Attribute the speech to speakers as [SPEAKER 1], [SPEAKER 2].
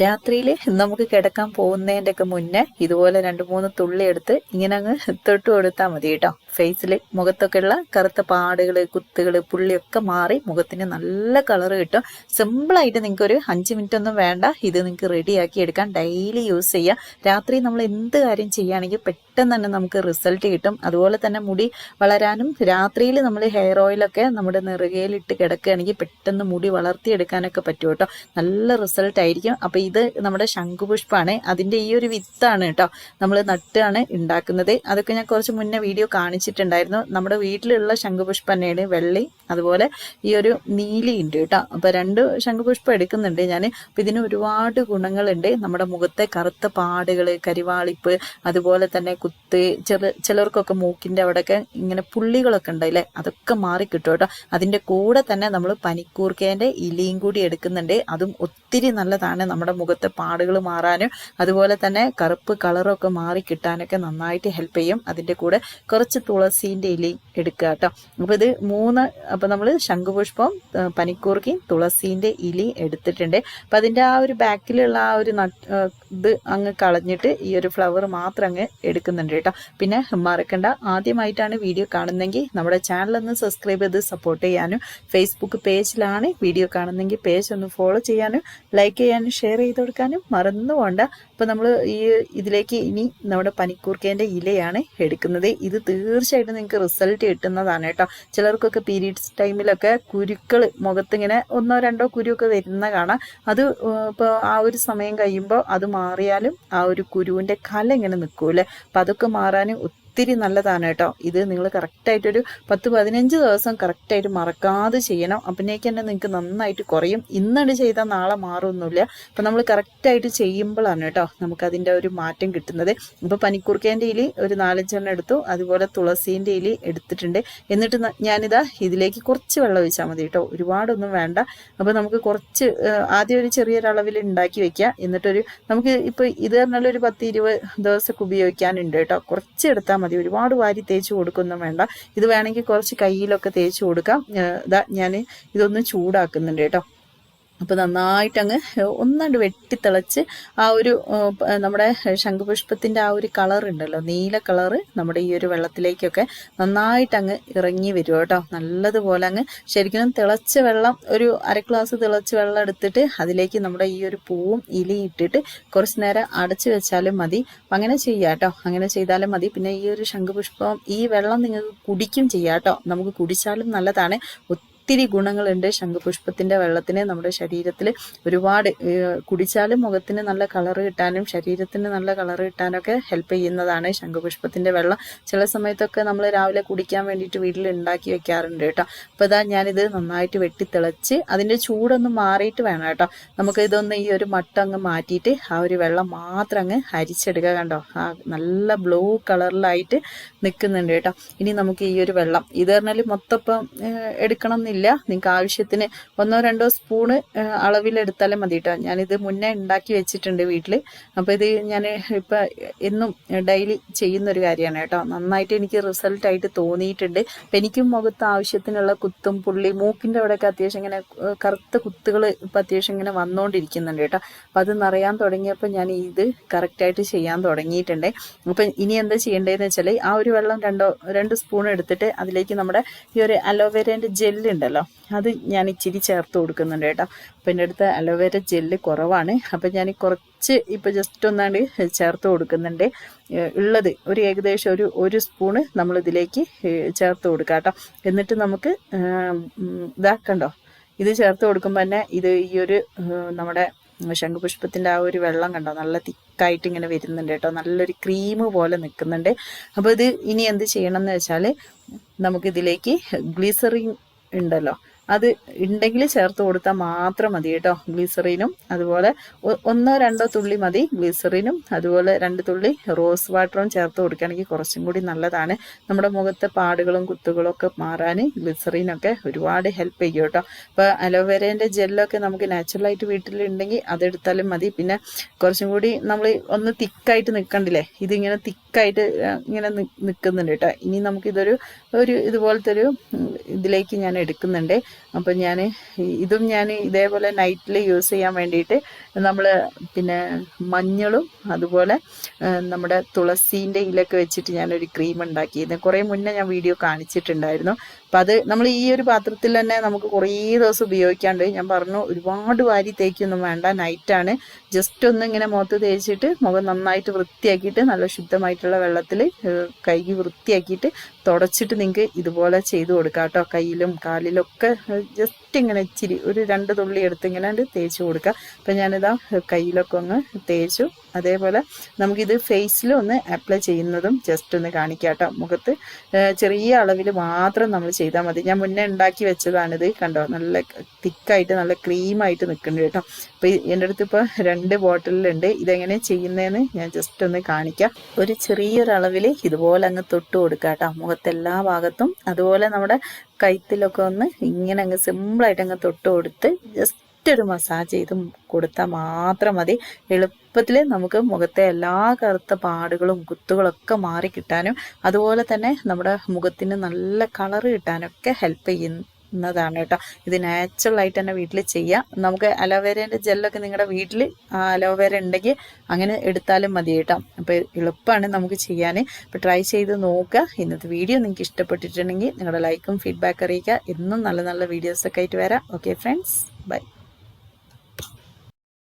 [SPEAKER 1] രാത്രിയിൽ നമുക്ക് കിടക്കാൻ പോകുന്നതിന്റെ ഒക്കെ മുന്നേ ഇതുപോലെ രണ്ട് മൂന്ന് തുള്ളി എടുത്ത് ഇങ്ങനെ അങ്ങ് തൊട്ട് കൊടുത്താൽ മതി കേട്ടോ. ഫേസിൽ മുഖത്തൊക്കെ ഉള്ള കറുത്ത പാടുകൾ കുത്തുകൾ പുള്ളിയൊക്കെ മാറി മുഖത്തിന് നല്ല കളർ കിട്ടും. സിമ്പിളായിട്ട് നിങ്ങൾക്ക് ഒരു അഞ്ച് മിനിറ്റ് ഒന്നും വേണ്ട. ഇത് നിങ്ങൾക്ക് റെഡിയാക്കി എടുക്കാൻ ഡെയിലി യൂസ് ചെയ്യാം. രാത്രി നമ്മൾ എന്ത് കാര്യം ചെയ്യുകയാണെങ്കിൽ പെട്ടെന്ന് തന്നെ നമുക്ക് റിസൾട്ട് കിട്ടും. അതുപോലെ തന്നെ മുടി വളരാനും രാത്രിയിൽ നമ്മൾ ഹെയർ ഓയിലൊക്കെ നമ്മുടെ നെറുകയിലിട്ട് കിടക്കുകയാണെങ്കിൽ പെട്ടെന്ന് മുടി വളർത്തിയെടുക്കാനൊക്കെ പറ്റും കേട്ടോ. നല്ല റിസൾട്ട് ആയിരിക്കും. അപ്പോൾ ഇത് നമ്മുടെ ശംഖുപുഷ്പമാണ് അതിന്റെ ഈ ഒരു വിത്താണ് കേട്ടോ നമ്മൾ നട്ടാണ് ഉണ്ടാക്കുന്നത്. അതൊക്കെ ഞാൻ കുറച്ച് മുന്നേ വീഡിയോ കാണിച്ചിട്ടുണ്ടായിരുന്നു. നമ്മുടെ വീട്ടിലുള്ള ശംഖുപുഷ്പം തന്നെയാണ് വെള്ളി അതുപോലെ ഈ ഒരു നീലി ഉണ്ട് കേട്ടോ. അപ്പോൾ രണ്ട് ശംഖുപുഷ്പം എടുക്കുന്നുണ്ട് ഞാൻ അപ്പോൾ ഇതിന് ഒരുപാട് ഗുണങ്ങളുണ്ട്. നമ്മുടെ മുഖത്തെ കറുത്ത പാടുകൾ കരിവാളിപ്പ് അതുപോലെ തന്നെ കുത്ത് ചിലർക്കൊക്കെ മൂക്കിന്റെ അവിടെയൊക്കെ ഇങ്ങനെ പുള്ളികളൊക്കെ ഉണ്ടായില്ലേ? അതൊക്കെ മാറി കിട്ടും. കേട്ടോ അതിന്റെ കൂടെ തന്നെ നമ്മൾ പനിക്കൂർക്കേന്റെ ഇലയും കൂടി എടുക്കുന്നുണ്ട്. അതും ഒത്തിരി നല്ലതാണ് നമ്മുടെ മുഖത്തെ പാടുകൾ മാറാനും അതുപോലെ തന്നെ കറുപ്പ് കളറൊക്കെ മാറി കിട്ടാനൊക്കെ നന്നായിട്ട് ഹെൽപ്പ് ചെയ്യും. അതിന്റെ കൂടെ കുറച്ച് തുളസീന്റെ ഇലയും എടുക്കുക കേട്ടോ. അപ്പോൾ ഇത് മൂന്ന് അപ്പോൾ നമ്മൾ ശംഖുപുഷ്പം പനിക്കൂർക്കയും തുളസീന്റെ ഇലയും എടുത്തിട്ടുണ്ട്. അപ്പം അതിന്റെ ആ ഒരു ബാക്കിലുള്ള ആ ഒരു ഇത് അങ്ങ് കളഞ്ഞിട്ട് ഈ ഒരു ഫ്ലവർ മാത്രം അങ്ങ് എടുക്കുന്നുണ്ട് കേട്ടോ. പിന്നെ മറക്കണ്ട ആദ്യമായിട്ടാണ് വീഡിയോ കാണുന്നെങ്കിൽ നമ്മുടെ ചാനൽ ഒന്ന് സബ്സ്ക്രൈബ് ചെയ്ത് സപ്പോർട്ട് ചെയ്യാനും ഫേസ്ബുക്ക് പേജിലാണ് വീഡിയോ കാണുന്നെങ്കിൽ പേജ് ഒന്ന് ഫോളോ ചെയ്യാനും ലൈക്ക് ചെയ്യാനും ഷെയർ ചെയ്ത് കൊടുക്കാനും മറന്നു പോണ്ട. അപ്പോൾ നമ്മൾ ഈ ഇതിലേക്ക് ഇനി നമ്മുടെ പനിക്കൂർക്കേന്റെ ഇലയാണ് എടുക്കുന്നത്. ഇത് തീർച്ചയായിട്ടും നിങ്ങൾക്ക് റിസൾട്ട് കിട്ടുന്നതാണ് കേട്ടോ. ചിലർക്കൊക്കെ പീരീഡ്സ് ടൈമിലൊക്കെ കുരുക്കൾ മുഖത്തിങ്ങനെ ഒന്നോ രണ്ടോ കുരുവൊക്കെ വരുന്ന കാണാം. അത് ഇപ്പോൾ ആ ഒരു സമയം കഴിയുമ്പോൾ അത് മാറിയാലും ആ ഒരു കുരുവിന്റെ കല ഇങ്ങനെ നിൽക്കൂലേ അപ്പം അതൊക്കെ മാറാനും ഒത്തിരി നല്ലതാണ് കേട്ടോ. ഇത് നിങ്ങൾ കറക്റ്റായിട്ടൊരു പത്ത് പതിനഞ്ച് ദിവസം കറക്റ്റായിട്ട് മറക്കാതെ ചെയ്യണം. അപ്പോഴേക്ക് തന്നെ നിങ്ങൾക്ക് നന്നായിട്ട് കുറയും. ഇന്നാണ് ചെയ്താൽ നാളെ മാറുമൊന്നുമില്ല അപ്പം നമ്മൾ കറക്റ്റായിട്ട് ചെയ്യുമ്പോഴാണ് കേട്ടോ നമുക്കതിന്റെ ഒരു മാറ്റം കിട്ടുന്നത്. ഇപ്പോൾ പനിക്കൂർക്കേന്റെ ഇലി ഒരു നാലഞ്ചെണ്ണം എടുത്തു. അതുപോലെ തുളസീന്റെ ഇലി എടുത്തിട്ടുണ്ട്. എന്നിട്ട് ഞാനിതാ ഇതിലേക്ക് കുറച്ച് വെള്ളം ഒഴിച്ചാൽ മതി കേട്ടോ. ഒരുപാടൊന്നും വേണ്ട. അപ്പോൾ നമുക്ക് കുറച്ച് ആദ്യം ഒരു ചെറിയൊരളവിൽ ഉണ്ടാക്കി വെക്കുക എന്നിട്ടൊരു നമുക്ക് ഇപ്പോൾ ഇത് പറഞ്ഞാൽ ഒരു പത്ത് ഇരുപത് ദിവസമൊക്കെ ഉപയോഗിക്കാനുണ്ട് കേട്ടോ. കുറച്ച് എടുത്താൽ മതി. ഒരുപാട് വാരി തേച്ച് കൊടുക്കൊന്നും വേണ്ട. ഇത് വേണമെങ്കിൽ കുറച്ച് കയ്യിലൊക്കെ തേച്ച് കൊടുക്കാം. ഇതാ ഞാൻ ഇതൊന്ന് ചൂടാക്കുന്നുണ്ട് കേട്ടോ. അപ്പോൾ നന്നായിട്ട് അങ്ങ് ഒന്നാണ്ട് വെട്ടിത്തിളച്ച് ആ ഒരു നമ്മുടെ ശംഖുപുഷ്പത്തിന്റെ ആ ഒരു കളർ ഉണ്ടല്ലോ നീല കളറ് നമ്മുടെ ഈ ഒരു വെള്ളത്തിലേക്കൊക്കെ നന്നായിട്ട് അങ്ങ് ഇറങ്ങി വരും കേട്ടോ. നല്ലതുപോലെ അങ്ങ് ശരിക്കും തിളച്ച വെള്ളം ഒരു അര ഗ്ലാസ് തിളച്ച വെള്ളം എടുത്തിട്ട് അതിലേക്ക് നമ്മുടെ ഈ ഒരു പൂവും ഇലയും ഇട്ടിട്ട് കുറച്ച് നേരം അടച്ചു വെച്ചാലും മതി. അങ്ങനെ ചെയ്യാം കേട്ടോ. അങ്ങനെ ചെയ്താലും മതി. പിന്നെ ഈ ഒരു ശംഖുപുഷ്പം ഈ വെള്ളം നിങ്ങൾക്ക് കുടിക്കും ചെയ്യാം കേട്ടോ. നമുക്ക് കുടിച്ചാലും നല്ലതാണ്. ഒത്തിരി ഗുണങ്ങളുണ്ട്. ശംഖുപുഷ്പത്തിന്റെ വെള്ളത്തിന് നമ്മുടെ ശരീരത്തിൽ ഒരുപാട് കുടിച്ചാലും മുഖത്തിന് നല്ല കളർ കിട്ടാനും ശരീരത്തിന് നല്ല കളർ കിട്ടാനൊക്കെ ഹെൽപ്പ് ചെയ്യുന്നതാണ് ശംഖുപുഷ്പത്തിന്റെ വെള്ളം. ചില സമയത്തൊക്കെ നമ്മൾ രാവിലെ കുടിക്കാൻ വേണ്ടിയിട്ട് വീട്ടിൽ ഉണ്ടാക്കി വെക്കാറുണ്ട് കേട്ടോ. അപ്പോൾ ഇതാ ഞാനിത് നന്നായിട്ട് വെട്ടി വെട്ടിത്തിളച്ച് അതിന്റെ ചൂടൊന്ന് മാറിയിട്ട് വേണം കേട്ടോ. നമുക്ക് ഇതൊന്ന് ഈ ഒരു മട്ട അങ്ങ് മാറ്റിയിട്ട് ആ ഒരു വെള്ളം മാത്രം അങ്ങ് അരിച്ചെടുക്കുക കണ്ടോ? ആ നല്ല ബ്ലൂ കളറിലായിട്ട് നിൽക്കുന്നുണ്ട് കേട്ടോ. ഇനി നമുക്ക് ഈ ഒരു വെള്ളം. ഇത് പറഞ്ഞാൽ മൊത്തം എടുക്കണം എന്നില്ല നിങ്ങൾക്ക് ആവശ്യത്തിന് ഒന്നോ രണ്ടോ സ്പൂണ് അളവിലെടുത്താലും മതി കേട്ടോ ഞാനിത് മുന്നേ ഉണ്ടാക്കി വെച്ചിട്ടുണ്ട് വീട്ടിൽ അപ്പോൾ ഇത് ഞാൻ ഇപ്പം എന്നും ഡെയിലി ചെയ്യുന്നൊരു കാര്യമാണ് കേട്ടോ. നന്നായിട്ട് എനിക്ക് റിസൾട്ട് ആയിട്ട് തോന്നിയിട്ടുണ്ട്. അപ്പം എനിക്കും മുഖത്ത് ആവശ്യത്തിനുള്ള കുത്തും പുള്ളി മൂക്കിന്റെ അവിടെയൊക്കെ അത്യാവശ്യം ഇങ്ങനെ കറുത്ത കുത്തുകൾ ഇപ്പം അത്യാവശ്യം ഇങ്ങനെ വന്നുകൊണ്ടിരിക്കുന്നുണ്ട് കേട്ടോ. അപ്പം അത് നിറയാൻ തുടങ്ങിയപ്പോൾ ഞാൻ ഇത് കറക്റ്റായിട്ട് ചെയ്യാൻ തുടങ്ങിയിട്ടുണ്ട്. അപ്പം ഇനി എന്താ ചെയ്യേണ്ടതെന്ന് വെച്ചാൽ ആ ഒരു വെള്ളം രണ്ടോ രണ്ട് സ്പൂൺ എടുത്തിട്ട് അതിലേക്ക് നമ്മുടെ ഈ ഒരു അലോവേരേന്റെ ജെല്ല് ഉണ്ടല്ലോ. അത് ഞാൻ ഇച്ചിരി ചേർത്ത് കൊടുക്കുന്നുണ്ട് കേട്ടോ. അപ്പം എന്റെ അടുത്ത് അലോവേര ജെല്ല് കുറവാണ്. അപ്പം ഞാൻ കുറച്ച് ഇപ്പോൾ ജസ്റ്റ് ഒന്നാണ്ട് ചേർത്ത് കൊടുക്കുന്നുണ്ട്. ഉള്ളത് ഒരു ഏകദേശം ഒരു ഒരു സ്പൂണ് നമ്മളിതിലേക്ക് ചേർത്ത് കൊടുക്കാം കേട്ടോ. എന്നിട്ട് നമുക്ക് ഇതാക്കണ്ടോ ഇത് ചേർത്ത് കൊടുക്കുമ്പോൾ തന്നെ ഇത് ഈ ഒരു നമ്മുടെ ശംഖുപുഷ്പത്തിന്റെ ആ ഒരു വെള്ളം കണ്ടോ? നല്ല തിക്കായിട്ട് ഇങ്ങനെ വരുന്നുണ്ട് കേട്ടോ. നല്ലൊരു ക്രീം പോലെ നിൽക്കുന്നുണ്ട് അപ്പോൾ ഇത് ഇനി എന്ത് ചെയ്യണം എന്ന് വെച്ചാൽ നമുക്കിതിലേക്ക് ഗ്ലിസറിൻ ഉണ്ടല്ലോ. അത് ഉണ്ടെങ്കിൽ ചേർത്ത് കൊടുത്താൽ മാത്രം മതി കേട്ടോ ഗ്ലിസറിനും അതുപോലെ ഒന്നോ രണ്ടോ തുള്ളി മതി ഗ്ലിസറിനും അതുപോലെ രണ്ട് തുള്ളി റോസ് വാട്ടറും ചേർത്ത് കൊടുക്കുകയാണെങ്കിൽ കുറച്ചും കൂടി നല്ലതാണ്. നമ്മുടെ മുഖത്തെ പാടുകളും കുത്തുകളും ഒക്കെ മാറാൻ ഗ്ലിസറിനൊക്കെ ഒരുപാട് ഹെൽപ്പ് ചെയ്യും കേട്ടോ. ഇപ്പോൾ അലോവേരേന്റെ ജെല്ലൊക്കെ നമുക്ക് നാച്ചുറലായിട്ട് വീട്ടിലുണ്ടെങ്കിൽ അതെടുത്താലും മതി. പിന്നെ കുറച്ചും കൂടി നമ്മൾ ഒന്ന് തിക്കായിട്ട് നിൽക്കണ്ടില്ലേ? ഇതിങ്ങനെ തിക്ക് തിക്കായിട്ട് ഇങ്ങനെ നിൽക്കുന്നുണ്ട് കേട്ടോ. ഇനി നമുക്കിതൊരു ഒരു ഇതുപോലത്തെ ഒരു ഇതിലേക്ക് ഞാൻ എടുക്കുന്നുണ്ട്. അപ്പം ഞാൻ ഇതും ഞാൻ ഇതേപോലെ നൈറ്റിൽ യൂസ് ചെയ്യാൻ വേണ്ടിയിട്ട് നമ്മൾ പിന്നെ മഞ്ഞളും അതുപോലെ നമ്മുടെ തുളസീന്റെ ഇലൊക്കെ വെച്ചിട്ട് ഞാനൊരു ക്രീം ഉണ്ടാക്കിയിരുന്നു. കുറേ മുന്നേ ഞാൻ വീഡിയോ കാണിച്ചിട്ടുണ്ടായിരുന്നു. അപ്പം അത് നമ്മൾ ഈ ഒരു പാത്രത്തിൽ തന്നെ നമുക്ക് കുറേ ദിവസം ഉപയോഗിക്കാണ്ട് ഞാൻ പറഞ്ഞു ഒരുപാട് വാരി തേക്കൊന്നും വേണ്ട നൈറ്റാണ്. ജസ്റ്റ് ഒന്ന് ഇങ്ങനെ മുഖത്ത് തേച്ചിട്ട് മുഖം നന്നായിട്ട് വൃത്തിയാക്കിയിട്ട് നല്ല ശുദ്ധമായിട്ടുള്ള വെള്ളത്തിൽ കഴുകി വൃത്തിയാക്കിയിട്ട് തുടച്ചിട്ട് നിങ്ങൾക്ക് ഇതുപോലെ ചെയ്ത് കൊടുക്കാം കേട്ടോ. കയ്യിലും കാലിലും ഒക്കെ ജസ്റ്റ് ഇങ്ങനെ ഇച്ചിരി ഒരു രണ്ട് തുള്ളി എടുത്ത് ഇങ്ങനെ തേച്ച് കൊടുക്കുക അപ്പം ഞാനിതാ കയ്യിലൊക്കെ ഒന്ന് തേച്ചു. അതേപോലെ നമുക്കിത് ഫേസിൽ ഒന്ന് അപ്ലൈ ചെയ്യുന്നതും ജസ്റ്റ് ഒന്ന് കാണിക്കാം കേട്ടോ മുഖത്ത് ചെറിയ അളവിൽ മാത്രം നമ്മൾ ചെയ്താൽ മതി. ഞാൻ മുന്നേ ഉണ്ടാക്കി വെച്ചതാണിത് കണ്ടോ? നല്ല തിക്കായിട്ട് നല്ല ക്രീമായിട്ട് നിൽക്കുന്നുണ്ട് കേട്ടോ. അപ്പം എന്റെ അടുത്ത് ഇപ്പോൾ രണ്ട് ബോട്ടിലുണ്ട്. ഇതെങ്ങനെ ചെയ്യുന്നതെന്ന് ഞാൻ ജസ്റ്റ് ഒന്ന് കാണിക്കാം. ഒരു ചെറിയൊരളവിൽ ഇതുപോലെ അങ്ങ് തൊട്ട് കൊടുക്കുക കേട്ടോ മുഖത്തെല്ലാ ഭാഗത്തും. അതുപോലെ നമ്മുടെ കഴുത്തിലൊക്കെ ഒന്ന് ഇങ്ങനെ അങ്ങ് സിമ്പിളായിട്ട് അങ്ങ് തൊട്ട് കൊടുത്ത് ജസ്റ്റ് ഒരു മസാജ് ചെയ്ത് കൊടുത്താൽ മാത്രം മതി. എളുപ്പത്തിൽ നമുക്ക് മുഖത്തെ എല്ലാ കറുത്ത പാടുകളും കുത്തുകളൊക്കെ മാറി കിട്ടാനും അതുപോലെ തന്നെ നമ്മുടെ മുഖത്തിന് നല്ല കളറ് കിട്ടാനൊക്കെ ഹെൽപ്പ് ചെയ്യുന്നതാണ് കേട്ടോ. ഇത് നാച്ചുറൽ ആയിട്ട് തന്നെ വീട്ടിൽ ചെയ്യാം. നമുക്ക് അലോവേരേന്റെ ജെല്ലൊക്കെ നിങ്ങളുടെ വീട്ടിൽ അലോവേര ഉണ്ടെങ്കിൽ അങ്ങനെ എടുത്താലും മതി കേട്ടോ. അപ്പോൾ എളുപ്പമാണ് നമുക്ക് ചെയ്യാൻ അപ്പോൾ ട്രൈ ചെയ്ത് നോക്കുക ഇന്നത്തെ വീഡിയോ നിങ്ങൾക്ക് ഇഷ്ടപ്പെട്ടിട്ടുണ്ടെങ്കിൽ നിങ്ങളുടെ ലൈക്കും ഫീഡ്ബാക്ക് അറിയിക്കുക എന്നും നല്ല നല്ല വീഡിയോസൊക്കെ ആയിട്ട് വരാം. Okay friends bye